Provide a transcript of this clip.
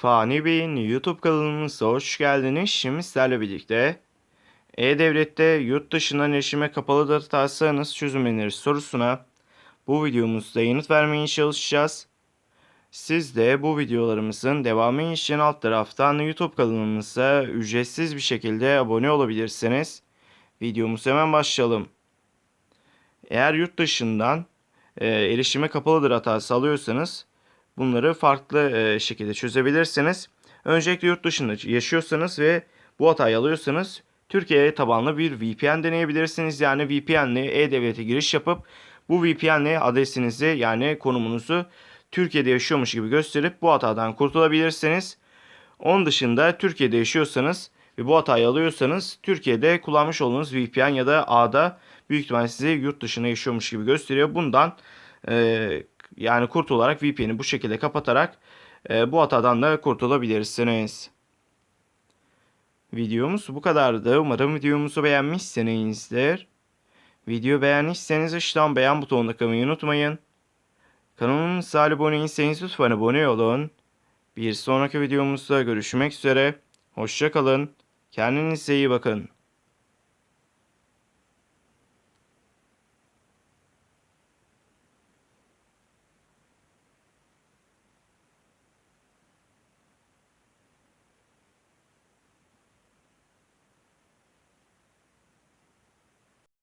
Fani Bey'in YouTube kanalımıza hoş geldiniz. Şimdi sizlerle birlikte E-Devlet'te yurt dışından erişime kapalıdır tasarınız çözümlenir sorusuna bu videomuzda yanıt vermeye çalışacağız. Siz de bu videolarımızın devamı için alt taraftan YouTube kanalımıza ücretsiz bir şekilde abone olabilirsiniz. Videomuza hemen başlayalım. Eğer yurt dışından e, erişime kapalıdır hatası alıyorsanız bunları farklı e, şekilde çözebilirsiniz. Öncelikle yurt dışında yaşıyorsanız ve bu hatayı alıyorsanız Türkiye tabanlı bir VPN deneyebilirsiniz. Yani VPN ile E-Devlet'e giriş yapıp bu VPN ile adresinizi yani konumunuzu Türkiye'de yaşıyormuş gibi gösterip bu hatadan kurtulabilirsiniz. Onun dışında Türkiye'de yaşıyorsanız ve bu hatayı alıyorsanız Türkiye'de kullanmış olduğunuz VPN ya da ağda büyük ihtimalle sizi yurt dışında yaşıyormuş gibi gösteriyor. Bundan e, yani kurtularak VPN'i bu şekilde kapatarak e, bu hatadan da kurtulabilirsiniz. Videomuz bu kadardı. Umarım videomuzu beğenmişsinizdir. Video beğenmişseniz aşağıdan beğen butonuna kılmayı unutmayın. Kanalımıza abone değilseniz lütfen abone olun. Bir sonraki videomuzda görüşmek üzere. Hoşçakalın. Kendinize iyi bakın.